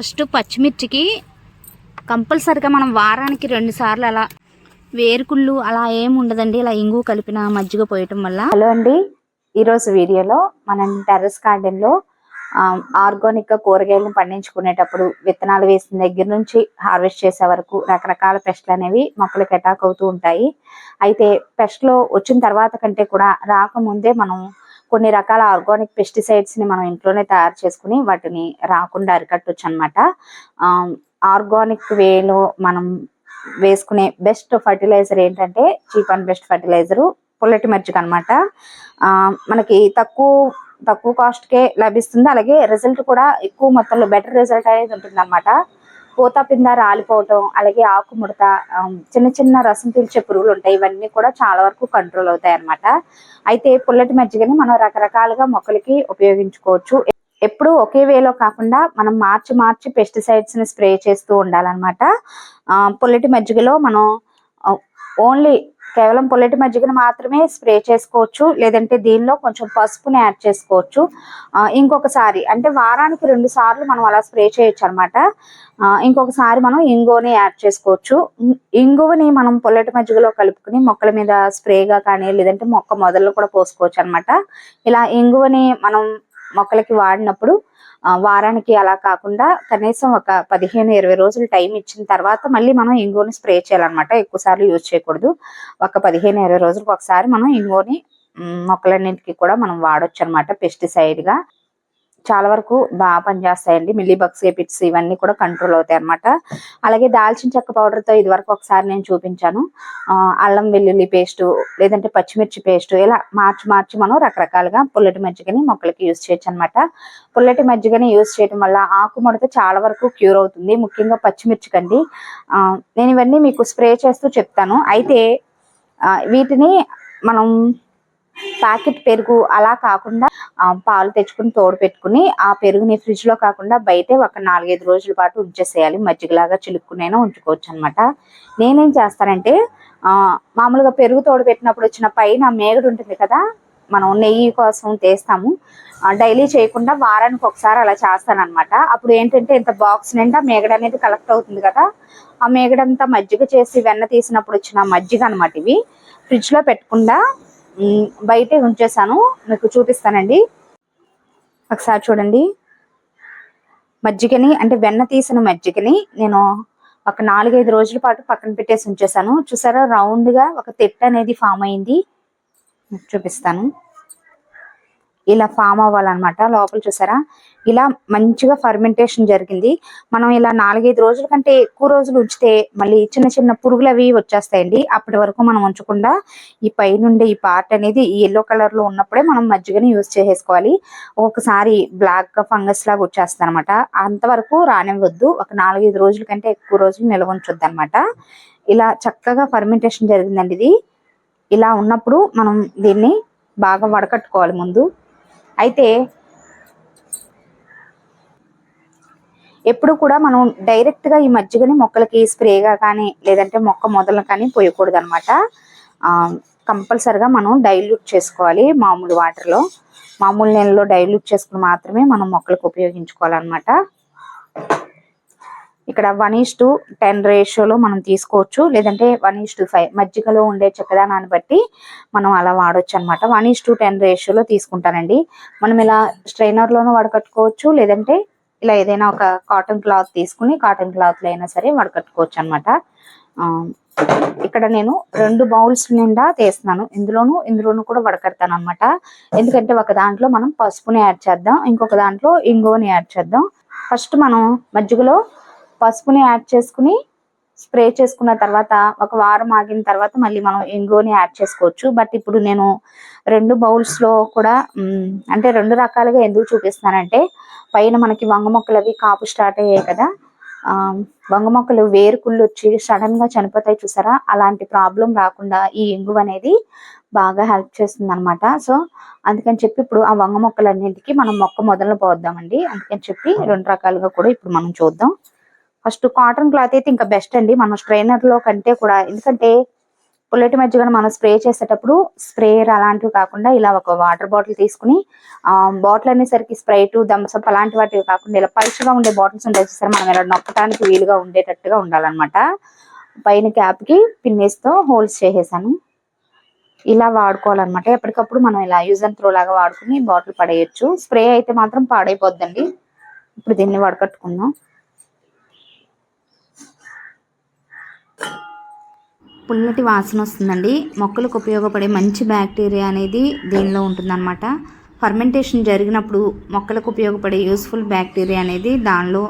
First పచ్చిమిర్చికి కంపల్సరిగా మనం వారానికి రెండు సార్లు అలా వేరుకుళ్ళు అలా ఏం ఉండదండి. ఇలా ఇంగు కలిపిన మజ్జిగ పోయటం వల్ల. హలో అండి. ఈరోజు వీడియోలో మనం టెర్రస్ గార్డెన్లో ఆర్గానిక్గా కూరగాయలను పండించుకునేటప్పుడు విత్తనాలు వేసిన దగ్గర నుంచి హార్వెస్ట్ చేసే వరకు రకరకాల పెస్ట్లు అనేవి మొక్కలకు అటాక్ అవుతూ ఉంటాయి. అయితే పెస్ట్లో వచ్చిన తర్వాత కంటే కూడా రాకముందే మనం కొన్ని రకాల ఆర్గానిక్ పెస్టిసైడ్స్ని మనం ఇంట్లోనే తయారు చేసుకుని వాటిని రాకుండా అరికట్టొచ్చు అనమాట ఆర్గానిక్ వేలో మనం వేసుకునే బెస్ట్ ఫర్టిలైజర్ ఏంటంటే చీప్ అండ్ బెస్ట్ ఫర్టిలైజర్ పుల్లటి మజ్జిగ అనమాట మనకి తక్కువ తక్కువ కాస్ట్కే లభిస్తుంది. అలాగే రిజల్ట్ కూడా ఎక్కువ మొత్తంలో బెటర్ రిజల్ట్ అనేది ఉంటుంది అనమాట పూత పింద రాలిపోవటం అలాగే ఆకు ముడత చిన్న చిన్న రసం పీల్చే పురుగులు ఉంటాయి. ఇవన్నీ కూడా చాలా వరకు కంట్రోల్ అవుతాయి అన్నమాట. అయితే పుల్లటి మజ్జిగని మనం రకరకాలుగా మొక్కలకి ఉపయోగించుకోవచ్చు. ఎప్పుడు ఒకే వేలో కాకుండా మనం మార్చి మార్చి పెస్టిసైడ్స్ని స్ప్రే చేస్తూ ఉండాలన్నమాట. ఆ, పుల్లటి మజ్జిగలో మనం ఓన్లీ కేవలం పుల్లటి మజ్జిగను మాత్రమే స్ప్రే చేసుకోవచ్చు లేదంటే దీనిలో కొంచెం పసుపుని యాడ్ చేసుకోవచ్చు. ఇంకొకసారి అంటే వారానికి రెండు సార్లు మనం అలా స్ప్రే చేయొచ్చు అనమాట ఇంకొకసారి మనం ఇంగువని యాడ్ చేసుకోవచ్చు. ఇంగువని మనం పుల్లటి మజ్జిగలో కలుపుకుని మొక్కల మీద స్ప్రేగా కానీ లేదంటే మొక్క మొదలు కూడా పోసుకోవచ్చు అనమాట ఇలా ఇంగువని మనం మొక్కలకి వాడినప్పుడు వారానికి అలా కాకుండా కనీసం ఒక పదిహేను ఇరవై రోజులు టైం ఇచ్చిన తర్వాత మళ్ళీ మనం ఇంగోని స్ప్రే చేయాలన్నమాట. ఎక్కువ సార్లు యూజ్ చేయకూడదు. ఒక పదిహేను ఇరవై రోజులకు ఒకసారి మనం ఇంగోని మొక్కలన్నింటికి కూడా మనం వాడొచ్చు అనమాట పెస్టిసైడ్గా. చాలా వరకు బాగా పనిచేస్తాయండి. మిల్లీ బగ్స్ ఎపిట్స్ ఇవన్నీ కూడా కంట్రోల్ అవుతాయి అనమాట అలాగే దాల్చిన చెక్క పౌడర్తో ఇదివరకు ఇది వరకు ఒకసారి నేను చూపించాను. అల్లం వెల్లుల్లి పేస్టు లేదంటే పచ్చిమిర్చి పేస్ట్ ఇలా మార్చి మార్చి మనం రకరకాలుగా పుల్లటి మజ్జిగని మొక్కలకి యూజ్ చేయొచ్చు అనమాట పుల్లటి మజ్జిగని యూజ్ చేయడం వల్ల ఆకు ముడత చాలా వరకు క్యూర్ అవుతుంది. ముఖ్యంగా పచ్చిమిర్చి కండి నేను ఇవన్నీ మీకు స్ప్రే చేస్తూ చెప్తాను. అయితే వీటిని మనం ప్యాకెట్ పెరుగు అలా కాకుండా పాలు తెచ్చుకుని తోడు పెట్టుకుని ఆ పెరుగుని ఫ్రిడ్జ్లో కాకుండా బయటే ఒక నాలుగైదు రోజుల పాటు ఉంచేసేయాలి. మజ్జిగలాగా చిలుక్కునైనా ఉంచుకోవచ్చు అనమాట నేనేం చేస్తానంటే ఆ, మామూలుగా పెరుగు తోడు పెట్టినప్పుడు వచ్చిన పైన మేగడు ఉంటుంది కదా మనం నెయ్యి కోసం తీస్తాము. డైలీ చేయకుండా వారానికి ఒకసారి అలా చేస్తాను అనమాట అప్పుడు ఏంటంటే ఇంత బాక్స్ నిండా మేగడ అనేది కలెక్ట్ అవుతుంది కదా ఆ మేగడంతా మజ్జిగ చేసి వెన్న తీసినప్పుడు వచ్చిన మజ్జిగ అనమాట ఇవి ఫ్రిడ్జ్లో పెట్టకుండా బయటే ఉంచేసాను మీకు చూపిస్తానండి. ఒకసారి చూడండి. మజ్జిగని అంటే వెన్న తీసిన మజ్జిగని నేను ఒక నాలుగైదు రోజుల పాటు పక్కన పెట్టేసి ఉంచేసాను చూసారా రౌండ్గా ఒక తెట్టు అనేది ఫామ్ అయింది. చూపిస్తాను. ఇలా ఫామ్ అవ్వాలన్నమాట లోపల చూసారా? ఇలా మంచిగా ఫర్మెంటేషన్ జరిగింది. మనం ఇలా నాలుగైదు రోజుల కంటే ఎక్కువ రోజులు ఉంచితే మళ్ళీ చిన్న చిన్న పురుగులు అవి వచ్చేస్తాయండి. అప్పటి వరకు మనం ఉంచకుండా ఈ పైనుండే ఈ పార్ట్ అనేది ఈ ఎల్లో కలర్లో ఉన్నప్పుడే మనం మజ్జిగని యూజ్ చేసేసుకోవాలి. ఒక్కొక్కసారి బ్లాక్గా ఫంగస్ లాగా వచ్చేస్తుంది అనమాట అంతవరకు రానివ్వద్దు. ఒక నాలుగైదు రోజుల కంటే ఎక్కువ రోజులు నిల్వ ఉంచొద్దు అనమాట ఇలా చక్కగా ఫర్మెంటేషన్ జరిగిందండి ఇది. ఇలా ఉన్నప్పుడు మనం దీన్ని బాగా వడకట్టుకోవాలి ముందు. అయితే ఎప్పుడు కూడా మనం డైరెక్ట్గా ఈ మజ్జిగని మొక్కలకి స్ప్రేగా కానీ లేదంటే మొక్క మొదలు కానీ పోయకూడదు అనమాట కంపల్సరిగా మనం డైల్యూట్ చేసుకోవాలి మామూలు వాటర్లో. మామూలు నీళ్ళలో డైల్యూట్ చేసుకుని మాత్రమే మనం మొక్కలకు ఉపయోగించుకోవాలన్నమాట. ఇక్కడ వన్ ఈస్ టు టెన్ రేషియోలో మనం తీసుకోవచ్చు. లేదంటే వన్ ఈస్ టు ఫైవ్ మజ్జిగలో ఉండే చక్కదానాన్ని బట్టి మనం అలా వాడొచ్చు అనమాట వన్ ఈస్ టు టెన్ రేషియోలో తీసుకుంటానండి. మనం ఇలా స్ట్రైనర్లోనూ వడకట్టుకోవచ్చు. లేదంటే ఇలా ఏదైనా ఒక కాటన్ క్లాత్ తీసుకుని కాటన్ క్లాత్లో అయినా సరే వడకట్టుకోవచ్చు అనమాట ఇక్కడ నేను రెండు బౌల్స్ నిండా తీస్తున్నాను. ఇందులోను ఇందులోను కూడా వడకడతాను అనమాట ఎందుకంటే ఒక దాంట్లో మనం పసుపుని యాడ్ చేద్దాం. ఇంకొక దాంట్లో ఇంగువని యాడ్ చేద్దాం. ఫస్ట్ మనం మజ్జిగలో పసుపుని యాడ్ చేసుకుని స్ప్రే చేసుకున్న తర్వాత ఒక వారం ఆగిన తర్వాత మళ్ళీ మనం ఎంగోని యాడ్ చేసుకోవచ్చు. బట్ ఇప్పుడు నేను రెండు బౌల్స్లో కూడా అంటే రెండు రకాలుగా ఎందుకు చూపిస్తున్నానంటే పైన మనకి వంగ మొక్కలు అవి కాపు స్టార్ట్ అయ్యాయి కదా. ఆ వంగ మొక్కలు వేరుకుళ్ళు వచ్చి సడన్గా చనిపోతాయి చూసారా? అలాంటి ప్రాబ్లం రాకుండా ఈ ఇంగువ అనేది బాగా హెల్ప్ చేస్తుంది అనమాట సో అందుకని చెప్పి ఇప్పుడు ఆ వంగ మొక్కలన్నింటికి మనం మొక్క మొదలు పోద్దామండి. అందుకని చెప్పి రెండు రకాలుగా కూడా ఇప్పుడు మనం చూద్దాం. ఫస్ట్ కాటన్ క్లాత్ అయితే ఇంకా బెస్ట్ అండి. మనం స్ట్రైనర్లో కంటే కూడా. ఎందుకంటే పుల్లటి మజ్జిగను మనం స్ప్రే చేసేటప్పుడు స్ప్రేయర్ అలాంటివి కాకుండా ఇలా ఒక వాటర్ బాటిల్ తీసుకుని ఆ బాటిల్ అనేసరికి స్ప్రైట్ థమ్స్అప్ అలాంటి వాటివి కాకుండా ఇలా పలుచగా ఉండే బాటిల్స్ ఉంటాయి చూసారా? మనం ఇలా నొక్కడానికి వీలుగా ఉండేటట్టుగా ఉండాలన్నమాట. పైన క్యాప్కి పిన్నేస్తో హోల్స్ చేసేసాను. ఇలా వాడుకోవాలన్నమాట. ఎప్పటికప్పుడు మనం ఇలా యూజ్ అండ్ త్రో లాగా వాడుకుని బాటిల్ పడేయచ్చు. స్ప్రే అయితే మాత్రం పాడైపోద్దండి. ఇప్పుడు దీన్ని వడకట్టుకుందాం. పుల్లటి వాసన వస్తుందండి. మొక్కలకు ఉపయోగపడే మంచి బ్యాక్టీరియా అనేది దీనిలో ఉంటుందన్నమాట. ఫర్మెంటేషన్ జరిగినప్పుడు మొక్కలకు ఉపయోగపడే యూస్ఫుల్ బ్యాక్టీరియా అనేది దానిలో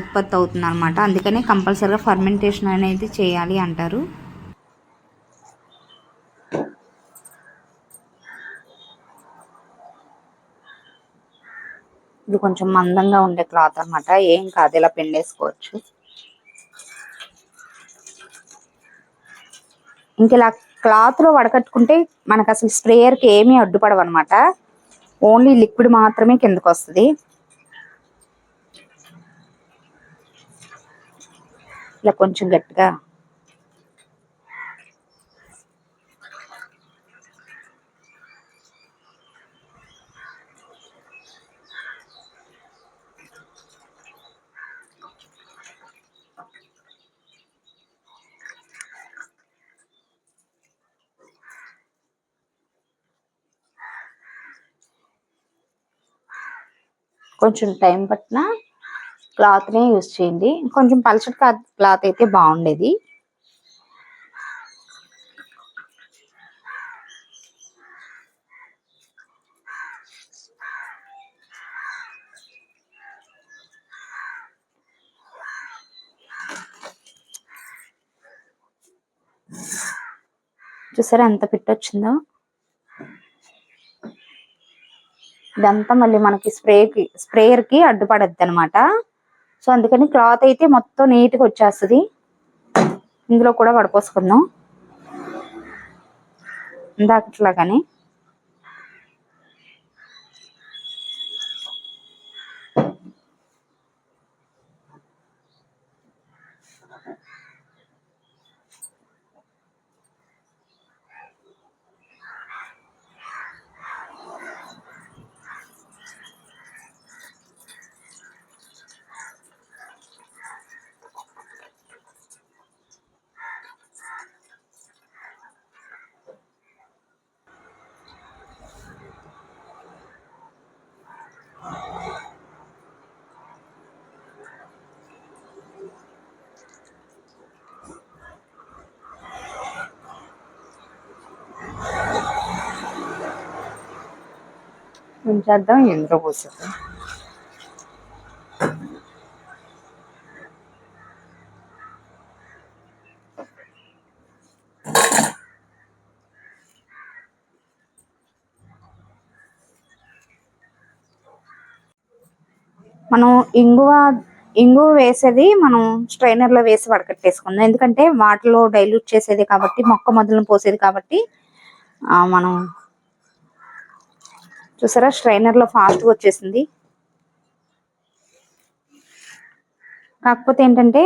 ఉత్పత్తి అవుతుంది అనమాట అందుకనే కంపల్సరీగా ఫర్మెంటేషన్ అనేది చేయాలి అంటారు. ఇది కొంచెం మందంగా ఉండే క్లాత్ అనమాట ఏం కాదు ఇలా పిండేసుకోవచ్చు. ఇంక ఇలా క్లాత్లో వడకట్టుకుంటే మనకు అసలు స్ప్రేయర్కి ఏమీ అడ్డుపడవు అనమాట ఓన్లీ లిక్విడ్ మాత్రమే కిందకు వస్తుంది ఇలా కొంచెం గట్టిగా కొంచెం టైం పట్టిన క్లాత్నే యూజ్ చేయండి. కొంచెం పలచటి క్లాత్ అయితే బాగుండేది. చూసారా ఎంత పిట్ వచ్చిందో? ఇదంతా మళ్ళీ మనకి స్ప్రేకి స్ప్రేయర్కి అడ్డుపడద్ది అనమాట సో అందుకని క్లాత్ అయితే మొత్తం నీట్గా వచ్చేస్తుంది. ఇందులో కూడా వడపోసుకుందాం ఇందాకట్లాగానే. ఉంచేద్దాం ఇందులో పోసేద్దాం మనం ఇంగువ ఇంగువ వేసేది మనం స్ట్రైనర్లో వేసి వడకట్టేసుకుందాం. ఎందుకంటే వాటిలో డైల్యూట్ చేసేది కాబట్టి మొక్క మొదలను పోసేది కాబట్టి ఆ, మనం చూసారా? స్ట్రైనర్లో ఫాస్ట్ వచ్చేసింది. కాకపోతే ఏంటంటే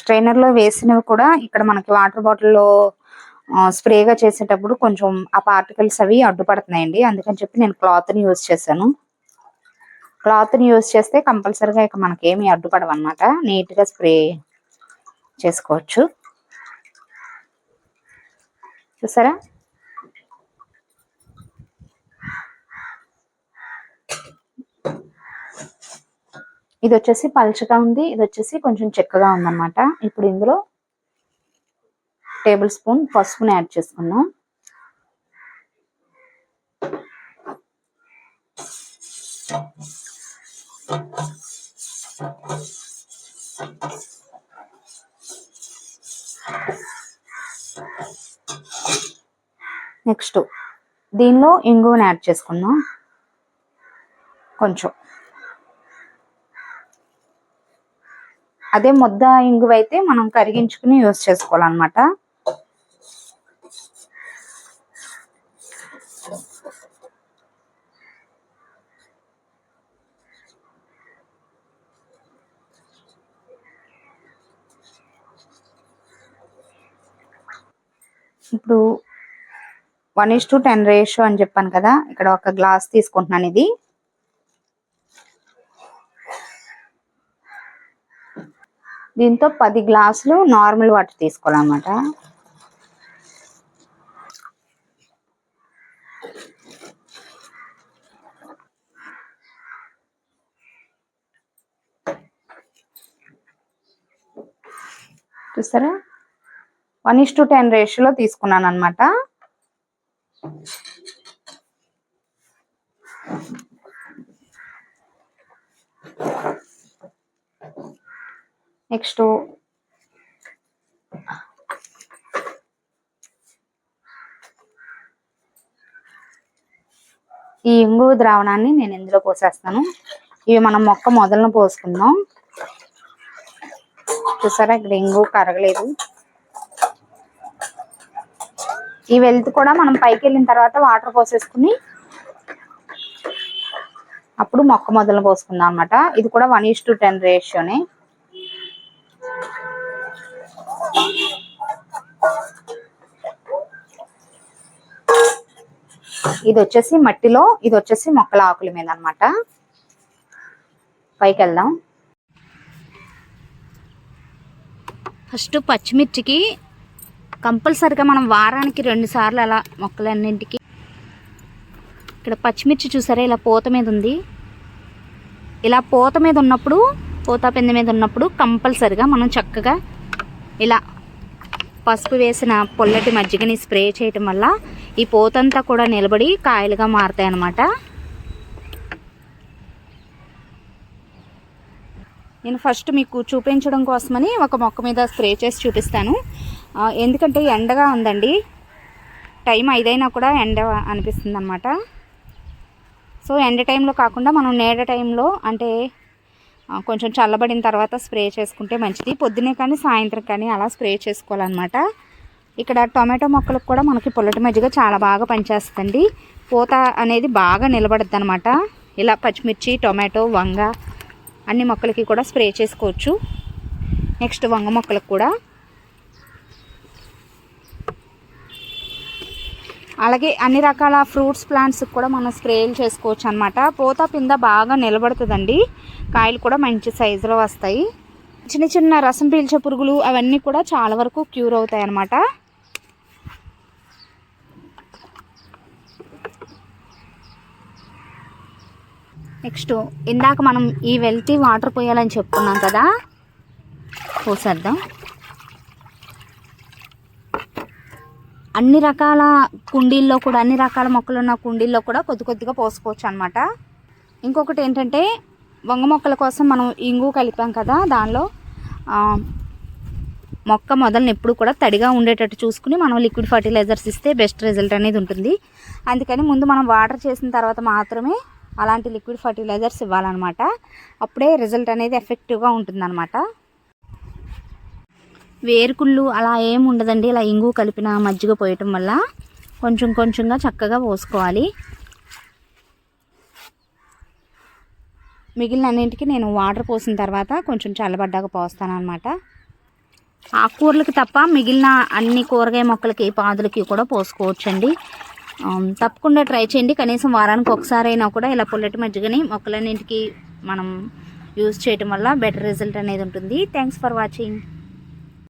స్ట్రైనర్లో వేసినవి కూడా ఇక్కడ మనకి వాటర్ బాటిల్లో స్ప్రేగా చేసేటప్పుడు కొంచెం ఆ పార్టికల్స్ అవి అడ్డుపడుతున్నాయండి. అందుకని చెప్పి నేను క్లాత్ని యూజ్ చేశాను. క్లాత్ని యూజ్ చేస్తే కంపల్సరీగా ఇక మనకి ఏమి అడ్డుపడవు అనమాట నీట్గా స్ప్రే చేసుకోవచ్చు. చూసారా? ఇది వచ్చేసి పలుచగా ఉంది. ఇది వచ్చేసి కొంచెం చెక్కగా ఉందన్నమాట. ఇప్పుడు ఇందులో టేబుల్ స్పూన్ పసుపుని యాడ్ చేసుకుందాం. నెక్స్ట్ దీనిలో ఇంగువని యాడ్ చేసుకుందాం. కొంచెం. అదే ముద్ద ఇంగువ అయితే మనం కరిగించుకుని యూస్ చేసుకోవాలన్నమాట. ఇప్పుడు one is to ten ratio అని చెప్పాను కదా ఇక్కడ ఒక గ్లాస్ తీసుకుంటున్నాను ఇది. దీంతో పది గ్లాసులు నార్మల్ వాటర్ తీసుకోవాలన్నమాట. చూసారా వన్ ఇస్ టు టెన్ రేషియోలో తీసుకున్నాను అనమాట నెక్స్ట్ ఈ ఇంగు ద్రావణాన్ని నేను ఇందులో పోసేస్తాను. ఇవి మనం మొక్క మొదలను పోసుకుందాం. చూసారా? ఇక్కడ ఇంగు కరగలేదు. ఈ వెల్త్ కూడా మనం పైకి వెళ్ళిన తర్వాత వాటర్ పోసేసుకుని అప్పుడు మొక్క మొదలు పోసుకుందాం అన్నమాట. ఇది కూడా వన్ ఈస్ టు టెన్ రేషియోనే. ఇది వచ్చేసి మట్టిలో ఇది వచ్చేసి మొక్కల ఆకుల మీద అనమాట పైకి వెళ్దాం. ఫస్ట్ పచ్చిమిర్చికి కంపల్సరిగా మనం వారానికి రెండు సార్లు అలా మొక్కలన్నింటికి. ఇక్కడ పచ్చిమిర్చి చూసారా ఇలా పూత మీద ఉంది. ఇలా పూత మీద ఉన్నప్పుడు పూత పెంద మీద ఉన్నప్పుడు కంపల్సరిగా మనం చక్కగా ఇలా పసుపు వేసిన పొల్లటి మజ్జిగని స్ప్రే చేయటం వల్ల ఈ పూతంతా కూడా నిలబడి కాయలుగా మారుతాయి అన్నమాట నేను ఫస్ట్ మీకు చూపించడం కోసమని ఒక మొక్క మీద స్ప్రే చేసి చూపిస్తాను. ఎందుకంటే ఎండగా ఉందండి. టైం ఐదైనా కూడా ఎండ అనిపిస్తుంది అనమాట సో ఎండ టైంలో కాకుండా మనం నీడ టైంలో అంటే కొంచెం చల్లబడిన తర్వాత స్ప్రే చేసుకుంటే మంచిది. పొద్దునే కానీ సాయంత్రం కానీ అలా స్ప్రే చేసుకోవాలన్నమాట. ఇక్కడ టొమాటో మొక్కలకు కూడా మనకి పొల్లటి మజ్జిగ చాలా బాగా పనిచేస్తుంది పూత అనేది బాగా నిలబడుద్ది అనమాట ఇలా పచ్చిమిర్చి టొమాటో వంగ అన్ని మొక్కలకి కూడా స్ప్రే చేసుకోవచ్చు. నెక్స్ట్ వంగ మొక్కలకు కూడా. అలాగే అన్ని రకాల ఫ్రూట్స్ ప్లాంట్స్కి కూడా మనం స్ప్రేలు చేసుకోవచ్చు అనమాట పూత పింద బాగా నిలబడుతుందండి. కాయలు కూడా మంచి సైజులో వస్తాయి. చిన్న చిన్న రసం పీల్చే పురుగులు అవన్నీ కూడా చాలా వరకు క్యూర్ అవుతాయి అన్నమాట నెక్స్ట్ ఇందాక మనం ఈ వెళ్తే వాటర్ పోయాలని చెప్పుకున్నాం కదా పోసేద్దాం. అన్ని రకాల కుండీల్లో కూడా అన్ని రకాల మొక్కలు ఉన్న కుండీల్లో కూడా కొద్ది కొద్దిగా పోసుకోవచ్చు అనమాట ఇంకొకటి ఏంటంటే వంగ మొక్కల కోసం మనం ఇంగు కలిపాం కదా దానిలో మొక్క మొదలను ఎప్పుడు కూడా తడిగా ఉండేటట్టు చూసుకుని మనం లిక్విడ్ ఫర్టిలైజర్స్ ఇస్తే బెస్ట్ రిజల్ట్ అనేది ఉంటుంది. అందుకని ముందు మనం వాటర్ చేసిన తర్వాత మాత్రమే అలాంటి లిక్విడ్ ఫర్టిలైజర్స్ ఇవ్వాలన్నమాట. అప్పుడే రిజల్ట్ అనేది ఎఫెక్టివ్గా ఉంటుందన్నమాట. వేరుకుళ్ళు అలా ఏం ఉండదండి. ఇలా ఇంగు కలిపిన మజ్జిగ పోయటం వల్ల కొంచెం కొంచెంగా చక్కగా పోసుకోవాలి. మిగిలిన అన్నింటికి నేను వాటర్ పోసిన తర్వాత కొంచెం చల్లబడ్డాక పోస్తాను అనమాట ఆకుకూరలకి తప్ప మిగిలిన అన్ని కూరగాయ మొక్కలకి పాదులకి కూడా పోసుకోవచ్చండి. తప్పకుండా ట్రై చేయండి. కనీసం వారానికి ఒకసారైనా కూడా ఇలా పుల్లటి మజ్జిగని మొక్కలన్నింటికి మనం యూజ్ చేయటం వల్ల బెటర్ రిజల్ట్ అనేది ఉంటుంది. Thanks for watching